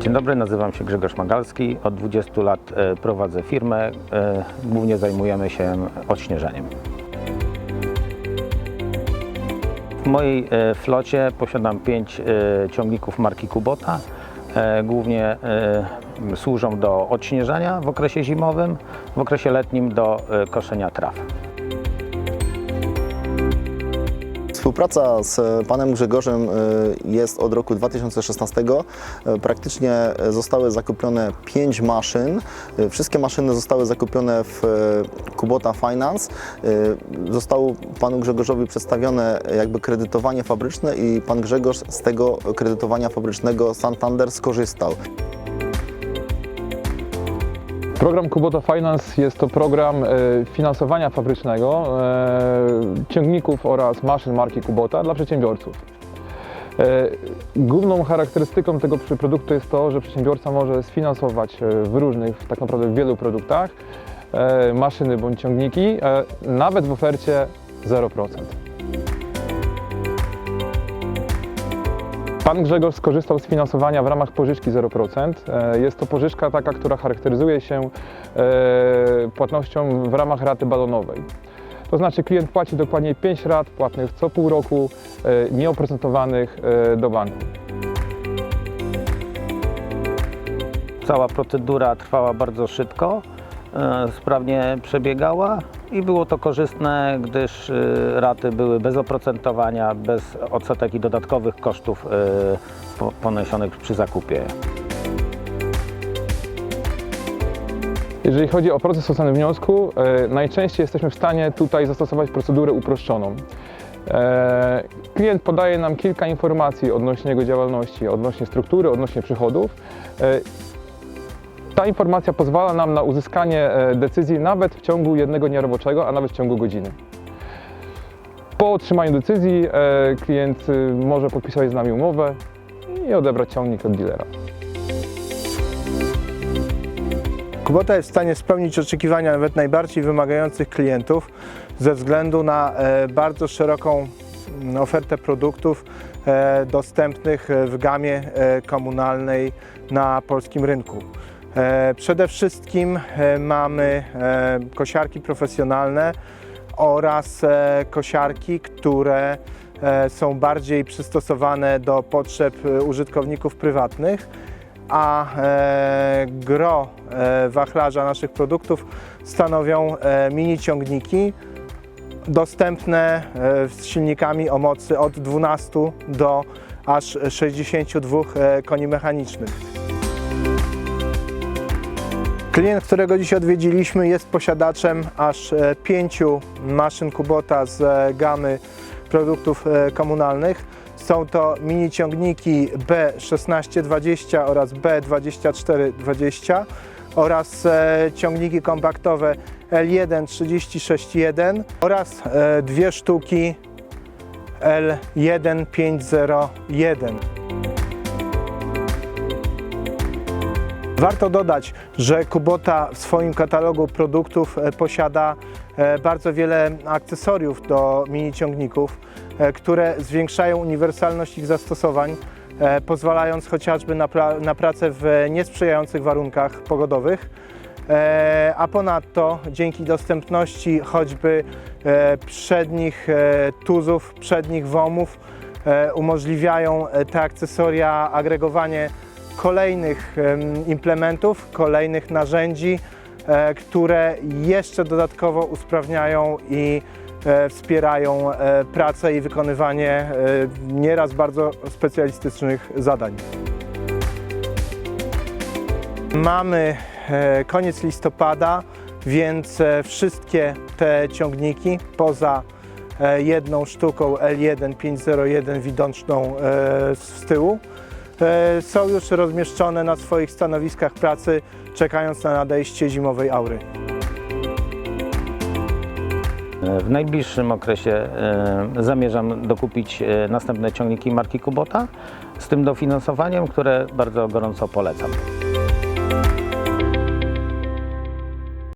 Dzień dobry, nazywam się Grzegorz Magalski. Od 20 lat e, prowadzę firmę. E, Głównie zajmujemy się odśnieżaniem. W mojej e, flocie posiadam 5 ciągników marki Kubota. Głównie służą do odśnieżania w okresie zimowym, w okresie letnim do koszenia traw. Współpraca z panem Grzegorzem y, jest od roku 2016. Y, Praktycznie zostały zakupione 5 maszyn. Y, Wszystkie maszyny zostały zakupione w Kubota Finance. Zostało panu Grzegorzowi przedstawione jakby kredytowanie fabryczne i pan Grzegorz z tego kredytowania fabrycznego Santander skorzystał. Program Kubota Finance jest to program e, finansowania fabrycznego e, ciągników oraz maszyn marki Kubota dla przedsiębiorców. E, Główną charakterystyką tego produktu jest to, że przedsiębiorca może sfinansować w różnych, tak naprawdę w wielu produktach maszyny bądź ciągniki, nawet w ofercie 0%. Pan Grzegorz skorzystał z finansowania w ramach pożyczki 0%. E, Jest to pożyczka taka, która charakteryzuje się e, płatnością w ramach raty balonowej. To znaczy klient płaci dokładnie 5 rat płatnych co pół roku, e, nieoprocentowanych do banku. Cała procedura trwała bardzo szybko, sprawnie przebiegała i było to korzystne, gdyż e, raty były bez oprocentowania, bez odsetek i dodatkowych kosztów po- poniesionych przy zakupie. Jeżeli chodzi o proces oceny wniosku, e, najczęściej jesteśmy w stanie tutaj zastosować procedurę uproszczoną. Klient podaje nam kilka informacji odnośnie jego działalności, odnośnie struktury, odnośnie przychodów. Ta informacja pozwala nam na uzyskanie e, decyzji nawet w ciągu jednego dnia roboczego, a nawet w ciągu godziny. Po otrzymaniu decyzji e, klient y, może podpisać z nami umowę i odebrać ciągnik od dealera. Kubota jest w stanie spełnić oczekiwania nawet najbardziej wymagających klientów ze względu na e, bardzo szeroką ofertę produktów dostępnych w gamie komunalnej na polskim rynku. E, Przede wszystkim e, mamy e, kosiarki profesjonalne oraz kosiarki, które są bardziej przystosowane do potrzeb użytkowników prywatnych a gro wachlarza naszych produktów stanowią mini ciągniki dostępne z silnikami o mocy od 12 do aż 62 e, koni mechanicznych. Klient, którego dziś odwiedziliśmy, jest posiadaczem aż e, pięciu maszyn Kubota z e, gamy produktów e, komunalnych. Są to mini ciągniki B1620 oraz B2420 oraz ciągniki kompaktowe L1 361 oraz dwie sztuki L1 Warto dodać, że Kubota w swoim katalogu produktów e, posiada e, bardzo wiele akcesoriów do mini ciągników, e, które zwiększają uniwersalność ich zastosowań, pozwalając chociażby na, pra- na pracę w niesprzyjających warunkach pogodowych. A ponadto dzięki dostępności choćby przednich tuzów, przednich WOMów umożliwiają te akcesoria agregowanie kolejnych em, implementów, kolejnych narzędzi, e, które jeszcze dodatkowo usprawniają i e, wspierają e, pracę i wykonywanie nieraz bardzo specjalistycznych zadań. Mamy koniec listopada, więc wszystkie te ciągniki poza jedną sztuką L1 501 widoczną z tyłu są już rozmieszczone na swoich stanowiskach pracy, czekając na nadejście zimowej aury. E, W najbliższym okresie e, zamierzam dokupić e, następne ciągniki marki Kubota z tym dofinansowaniem, które bardzo gorąco polecam.